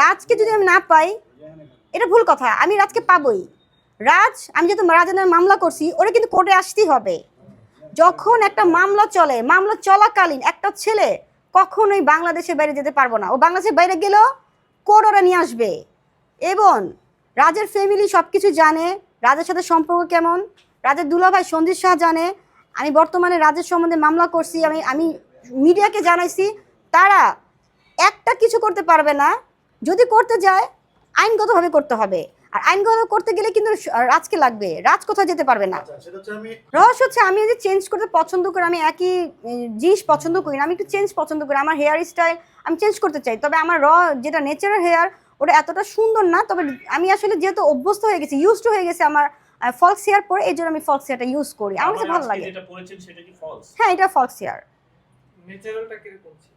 রাজকে যদি আমি না পাই, এটা ভুল কথা, আমি রাজকে পাবই। রাজ, আমি যেহেতু রাজের নামে মামলা করছি, ওরা কিন্তু কোর্টে আসতেই হবে। যখন একটা মামলা চলে, মামলা চলাকালীন একটা ছেলে কখনোই বাংলাদেশের বাইরে যেতে পারব না। ও বাংলাদেশের বাইরে গেলেও কোর্ট ওরা নিয়ে আসবে। এবং রাজের ফ্যামিলি সব কিছু জানে, রাজের সাথে সম্পর্ক কেমন, রাজের দুলাভাই সন্দীপ শাহ জানে। আমি বর্তমানে রাজের সম্বন্ধে মামলা করছি, আমি আমি মিডিয়াকে জানাইছি, তারা একটা কিছু করতে পারবে না। যদি করতে যায় আইনগতভাবে করতে হবে। আর আইনগত করতে গেলে কিন্তু রাজকে লাগবে। রাজ কোথাও যেতে পারবে না। আচ্ছা হচ্ছে আমি রহস্য হচ্ছে আমি যে চেঞ্জ করতে পছন্দ করি আমি একই জিনিস পছন্দ করি না আমি একটু চেঞ্জ পছন্দ করি আমার হেয়ার স্টাইল আমি চেঞ্জ করতে চাই তবে আমার র যেটা নেচারাল হেয়ার ওটা এতটা সুন্দর না তবে আমি আসলে যেহেতু অভ্যস্ত হয়ে গেছি ইউজ হয়ে গেছে আমার ফলস হেয়ার পরে এই জন্য আমি ফলস হেয়ারটা ইউজ করি। আমার কাছে ভালো লাগে। যেটা পড়েছেন সেটা কি ফলস হ্যাঁ এটা ফলস হেয়ার?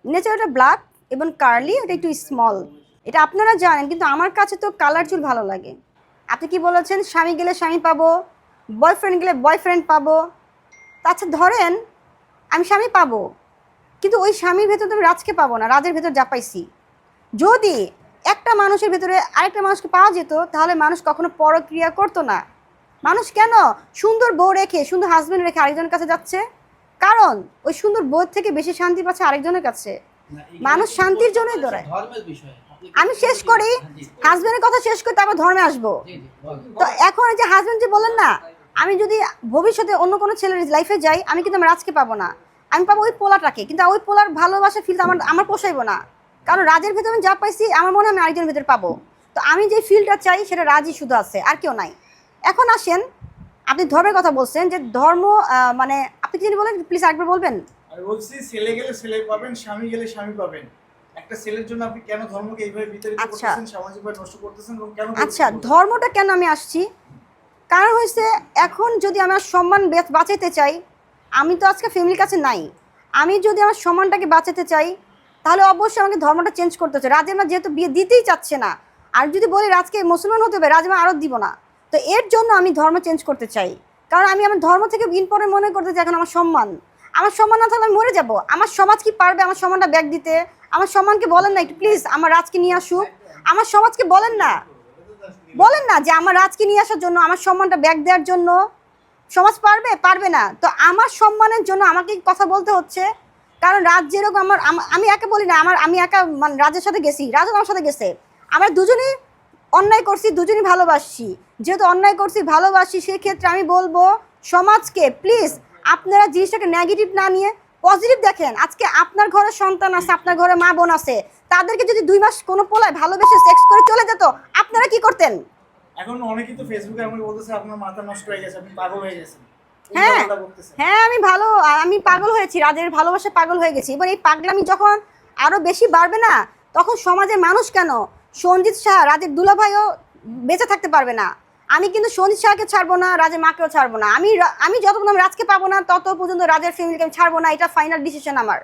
নেচারটা ব্ল্যাক এবং কার্লি এটা একটু স্মল এটা আপনারা জানেন কিন্তু আমার কাছে তো কালার চুল ভালো লাগে। আপনি কি বলেছেন স্বামী গেলে স্বামী পাবো বয়ফ্রেন্ড গেলে বয়ফ্রেন্ড পাবো? তা আচ্ছা ধরেন আমি স্বামী পাবো কিন্তু ওই স্বামীর ভেতর তো আমি রাজকে পাবো না রাজের ভেতর যা পাইছি। যদি একটা মানুষের ভেতরে আরেকটা মানুষকে পাওয়া যেত তাহলে মানুষ কখনো পরক্রিয়া করতো না। মানুষ কেন সুন্দর বউ রেখে সুন্দর হাজবেন্ড রেখে আরেকজনের কাছে যাচ্ছে? কারণ ওই সুন্দর বউর থেকে বেশি শান্তি পাচ্ছে আরেকজনের কাছে। মানুষ শান্তির জন্যই দৌড়ায় আমি শেষ করি জি, হাজবেন্ডের কথা শেষ করে তারপর ধর্মে আসব। বলেন। তো এখন যে হাজবেন্ড যে বললেন না আমি যদি ভবিষ্যতে অন্য কোনো ছেলের লাইফে যাই আমি কিন্তু আমার রাজকে পাবো না। আমি পাবো ওই পোলাটাকে কিন্তু ওই পোলার ভালোবাসা ফিল আমার আমার পোষাইবো না। কারণ রাজের ভেতরে আমি যা পাইছি আমার মনে হয় আমি আরেকজনের ভেতরে পাবো। তো আমি যে ফিলটা চাই সেটা রাজই শুধু আছে আর কেউ নাই। এখন আসেন আপনি ধর্মের কথা বলছেন যে ধর্ম মানে আপনি কি বলেন প্লিজ একবার বলবেন? বলছি ছেলে গেলে ছেলে পাবেন স্বামী গেলে স্বামী পাবেন। একটা ছেলের জন্য আপনি কেন ধর্মকে এইভাবে বিতাড়িত আচ্ছা। করতেছেন সামাজিকভাবে নষ্ট করতেছেন এবং কেন আচ্ছা ধর্মটা কেন আমি আসছি? কারণ হয়েছে এখন যদি আমার সম্মান বেচ- বাঁচাইতে চাই আমি তো আজকে ফ্যামিলির কাছে নাই। আমি যদি আমার সম্মানটাকে বাঁচাতে চাই তাহলে অবশ্যই আমাকে ধর্মটা চেঞ্জ করতে হচ্ছে। রাজেমা যেহেতু বিয়ে দিতেই চাচ্ছে না আর যদি বলি রাজকে মুসলমান হতে হবে রাজমা আরও দিব না। তো এর জন্য আমি ধর্ম চেঞ্জ করতে চাই। কারণ আমি আমার ধর্ম থেকে ইম্পর্টেন্ট মনে করতে চাই এখন আমার সম্মান। আমার সম্মান না থাকলে আমি মরে যাব। আমার সমাজ কি পারবে আমার সম্মানটা ব্যাগ দিতে? আমার সম্মানকে বলেন না একটু প্লিজ আমার রাজকে নিয়ে আসুক আমার সমাজকে বলেন না। বলেন না যে আমার রাজকে নিয়ে আসার জন্য, আমার সম্মানটা ব্যাগ দেওয়ার জন্য। সমাজ পারবে? পারবে না। তো আমার সম্মানের জন্য আমাকে কথা বলতে হচ্ছে? কারণ রাজ যেরকম আমার, আমি একা বলি না, আমার, আমি একা মানে রাজের সাথে গেছি। রাজও আমার সাথে গেছে। আমরা দুজনেই অন্যায় করছি, দুজনই ভালোবাসছি। যেহেতু অন্যায় করছি, ভালোবাসি, সেক্ষেত্রে আমি বলব সমাজকে প্লিজ আপনারা জিনিসটাকে নেগেটিভ না নিয়ে পজিটিভ দেখেন আজকে আপনার ঘরে সন্তান আছে আপনার ঘরে মা বোন আছে তাদেরকে যদি দুই মাস কোনো পোলায় ভালোবেসে সেক্স করে চলে যেত আপনারা কি করতেন? এখন অনেকেই তো ফেসবুকে আমাকে বলতেছে আপনার মাথা নষ্ট হয়ে গেছে আপনি পাগল হয়ে গেছেন। হ্যাঁ। হ্যাঁ আমি ভালো আমি পাগল হয়েছি রাজের ভালোবাসা পাগল হয়ে গেছি। এবার এই পাগলামি যখন আরও বেশি বাড়বে না তখন সমাজের মানুষ কেন? সঞ্জিত শাহ রাজের দুলাভাইও বেঁচে থাকতে পারবে না। আমি কিন্তু সঞ্জিত শাহকে ছাড়বো না, রাজের মাকেও ছাড়বো না। আমি আমি যতক্ষণ আমি রাজকে পাবো না তত পর্যন্ত রাজের ফ্যামিলিকে আমি ছাড়বো না, এটা ফাইনাল ডিসিশন আমার।